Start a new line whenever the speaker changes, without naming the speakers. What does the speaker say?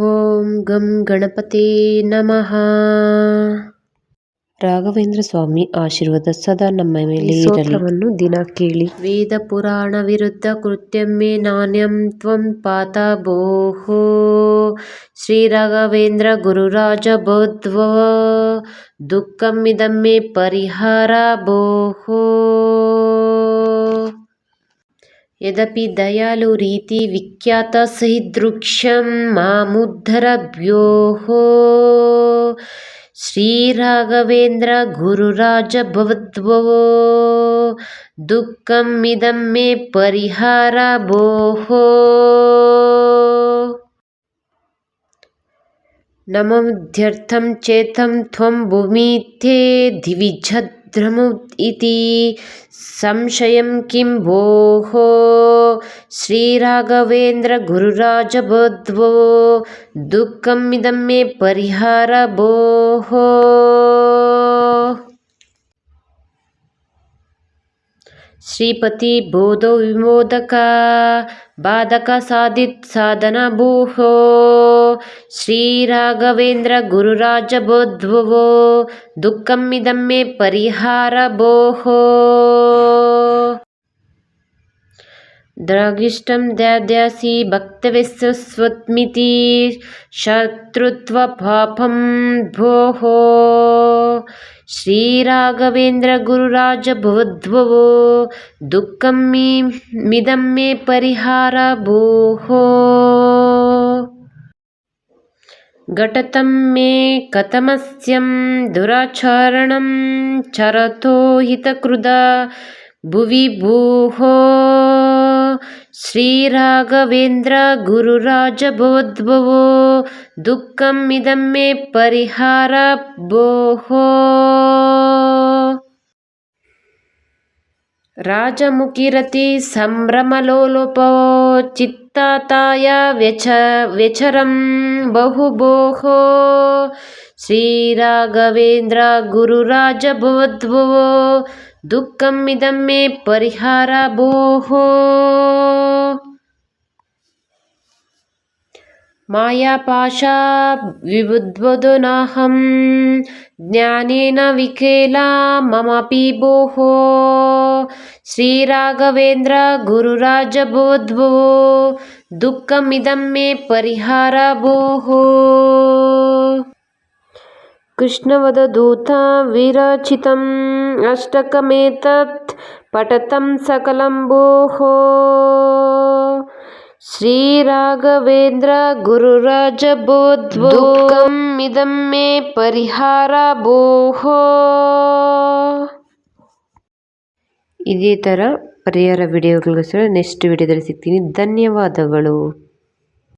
ಓಂ ಗಂ ಗಣಪತಿ ನಮಃ. ರಾಘವೇಂದ್ರ ಸ್ವಾಮಿ ಆಶೀರ್ವಾದ ಸದಾ ನಮ್ಮ ಮೇಲೆ ಇರಲಿ. ದಿನ ಕೇಳಿ. ವೇದ ಪುರಾಣ ವಿರುದ್ಧ ಕೃತ್ಯಮ್ಮೆ ನಾಣ್ಯಂ ತ್ವಂ ಪಾತ ಭೋಹೋ ಶ್ರೀ ರಾಘವೇಂದ್ರ ಗುರುರಾಜ ಬೋಧ್ವ ದುಃಖಮಿದಮ್ಮೆ ಪರಿಹಾರ ಬೋಹೋ यद्यपि दयालुरीति विख्यातसहिदृक्षं मामुद्धरभ्योः श्रीराघवेन्द्रगुरुराजभवद्वो दुःखमिदं मे परिहार भोः। नमोऽध्यर्थं चेतं त्वं भूमिथे दिविजद्रमु इति संशयं किं भोः? श्रीराघवेन्द्रगुरुराजबोध्वो दुःखमिदं मे परिहार भोः? श्रीपति बोधो विमोदका बाधकसाधित साधनभूः श्रीराघवेन्द्रगुरुराजबोध्वो दुःखमिदं मे परिहार भोः द्रगिष्टं दद्यासि भक्तविश्वस्वत्मिति शत्रुत्वपापं भोः। श्रीराघवेन्द्रगुरुराजभवद्भवो दुःखमिदं मे परिहार भोः घटतं मे कथमस्यं दुराचरणं चरतो हितकृदा भुवि भूः श्रीराघवेन्द्रगुरुराजभवद्भवो दुःखमिदं मे परिहार भोः राजमुखिरति सम्भ्रमलोलोपो चित्ताताय व्यच व्यचरं बहु भोः श्रीराघवेन्द्रगुरुराजभवद्भवो दुःखमिदं मे परिहार भोः मायापाशा विबुद्वदो ज्ञानेन विकेला ममपि भोः श्रीराघवेन्द्रगुरुराजबोध्वो। दुःखमिदं मे परिहार भोः कृष्णवदधूता विरचितम्। अष्टकमेतत् पठतं सकलं भोः ಶ್ರೀ ರಾಘವೇಂದ್ರ ಗುರುರಾಜ ಇದಂ ಮೇ ಪರಿಹಾರ ಭೋಹೋ ಇದೇ ಥರ ಪರಿಹಾರ ವಿಡಿಯೋಗಳಿಗೋಸ್ಕರ ನೆಕ್ಸ್ಟ್ ವಿಡಿಯೋದಲ್ಲಿ ಸಿಗ್ತೀನಿ. ಧನ್ಯವಾದಗಳು.